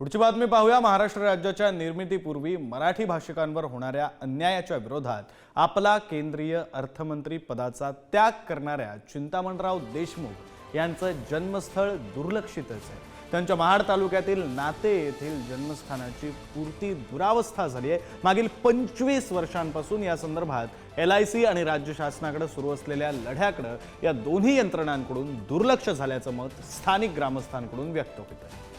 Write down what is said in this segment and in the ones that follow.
पुढची बातमी पाहूया. महाराष्ट्र राज्याच्या निर्मितीपूर्वी मराठी भाषिकांवर होणाऱ्या अन्यायाच्या विरोधात आपला केंद्रीय अर्थमंत्री पदाचा त्याग करणाऱ्या चिंतामणराव देशमुख यांचं जन्मस्थळ दुर्लक्षितच आहे. त्यांच्या महाड तालुक्यातील नाते येथील जन्मस्थानाची पूर्ती दुरावस्था झाली आहे. मागील पंचवीस वर्षांपासून या संदर्भात एल आय सी आणि राज्य शासनाकडे सुरू असलेल्या लढ्याकडे या दोन्ही यंत्रणांकडून दुर्लक्ष झाल्याचं मत स्थानिक ग्रामस्थांकडून व्यक्त होत आहे.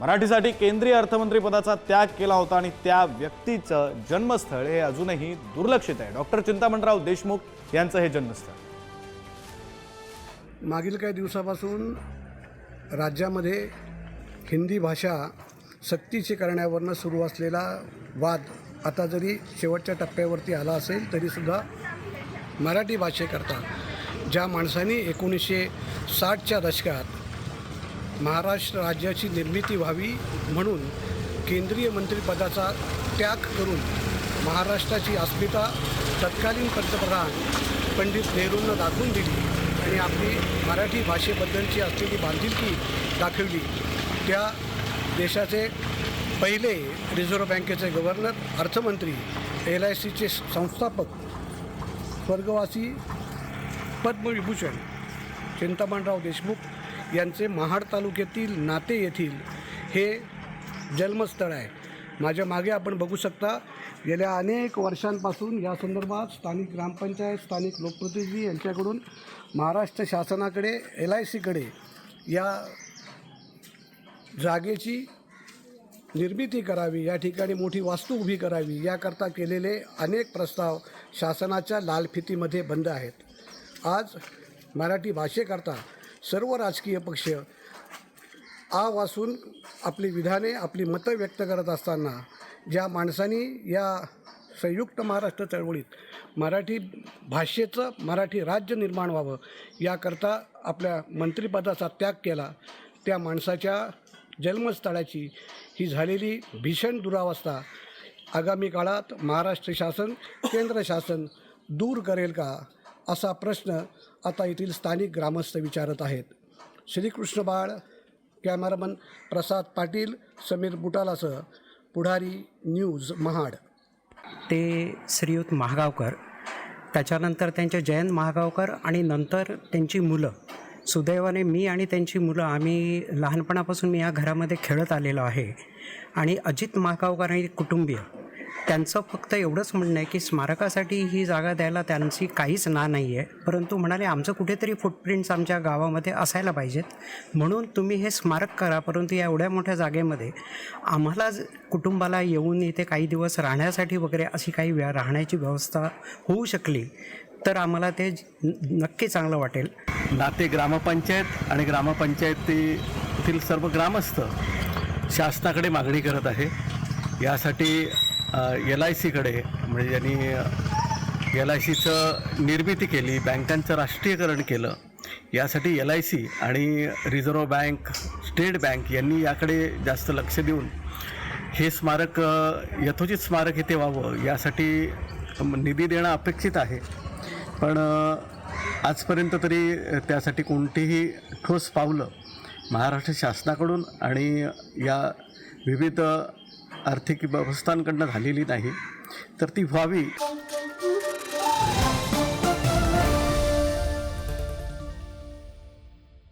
मराठीसाठी केंद्रीय अर्थमंत्री पदाचा त्याग केला होता आणि त्या व्यक्तीचं जन्मस्थळ हे अजूनही दुर्लक्षित आहे. डॉक्टर चिंतामणराव देशमुख यांचं हे जन्मस्थळ. मागील काही दिवसापासून राज्यामध्ये हिंदी भाषा सक्तीची करण्यावरनं सुरू असलेला वाद आता जरी शेवटच्या टप्प्यावरती आला असेल तरीसुद्धा मराठी भाषेकरता ज्या माणसांनी एकोणीसशे साठच्या दशकात महाराष्ट्र राज्याची निर्मिती व्हावी म्हणून केंद्रीय मंत्रिपदाचा त्याग करून महाराष्ट्राची अस्मिता तत्कालीन पंतप्रधान पंडित नेहरूंना दाखवून दिली आणि आपली मराठी भाषेबद्दलची असलेली बांधिलकी दाखवली. त्या देशाचे पहिले रिझर्व्ह बँकेचे गव्हर्नर अर्थमंत्री एल आय सीचे संस्थापक स्वर्गवासी पद्मविभूषण चिंतामणराव देशमुख यांचे महाड तालुक्यातील नाते येथील हे जन्मस्थळ आहे. माझ्या मागे आपण बघू शकता गेल्या अनेक वर्षांपासून या संदर्भात स्थानिक ग्रामपंचायत स्थानिक लोकप्रतिनिधी यांच्याकडून महाराष्ट्र शासनाकडे एल आय सीकडे या जागेची निर्मिती करावी या ठिकाणी मोठी वास्तू उभी करावी याकरता केलेले अनेक प्रस्ताव शासनाच्या लालफितीमध्ये बंद आहेत. आज मराठी भाषेकरता सर्व राजकीय पक्ष आ वासून आपली विधाने आपली मतं व्यक्त करत असताना ज्या माणसांनी या संयुक्त महाराष्ट्र चळवळीत मराठी भाषेचं मराठी राज्य निर्माण व्हावं याकरता आपल्या मंत्रिपदाचा त्याग केला त्या माणसाच्या जन्मस्थळाची ही झालेली भीषण दुरावस्था आगामी काळात महाराष्ट्र शासन केंद्र शासन दूर करेल का? असा प्रश्न आता येथील स्थानिक ग्रामस्थ विचारत आहेत. श्रीकृष्ण बाळ कॅमेरामन प्रसाद पाटील समीर बुटालासह पुढारी न्यूज महाड. ते श्रीयुत महागावकर त्याच्यानंतर त्यांचे जयंत महागावकर आणि नंतर त्यांची मुलं. सुदैवाने मी आणि त्यांची मुलं आम्ही लहानपणापासून मी या घरामध्ये खेळत आलेलो आहे. आणि अजित महागावकर आणि कुटुंबीय त्यांचं फक्त एवढंच म्हणणं आहे की स्मारकासाठी ही जागा द्यायला त्यांची काहीच ना नाही आहे परंतु म्हणाले आमचं कुठेतरी फुटप्रिंट्स आमच्या गावामध्ये असायला पाहिजेत. म्हणून तुम्ही हे स्मारक करा परंतु या एवढ्या मोठ्या जागेमध्ये आम्हाला कुटुंबाला येऊन इथे काही दिवस राहण्यासाठी वगैरे अशी काही व्या राहण्याची व्यवस्था होऊ शकली तर आम्हाला ते नक्की चांगलं वाटेल. नाते ग्रामपंचायत आणि ग्रामपंचायतीतील सर्व ग्रामस्थ शासनाकडे मागणी करत आहे. यासाठी एल आय सीकडे म्हणजे ज्यांनी एल आय सीचं निर्मिती केली बँकांचं राष्ट्रीयकरण केलं यासाठी एल आय सी आणि रिझर्व्ह बँक स्टेट बँक यांनी याकडे जास्त लक्ष देऊन हे स्मारक यथोचित स्मारक इथे व्हावं यासाठी निधी देणं अपेक्षित आहे. पण आजपर्यंत तरी त्यासाठी कोणतीही ठोस पावलं महाराष्ट्र शासनाकडून आणि या विविध आर्थिक व्यवस्थांकडनं झालेली नाही तर ती व्हावी.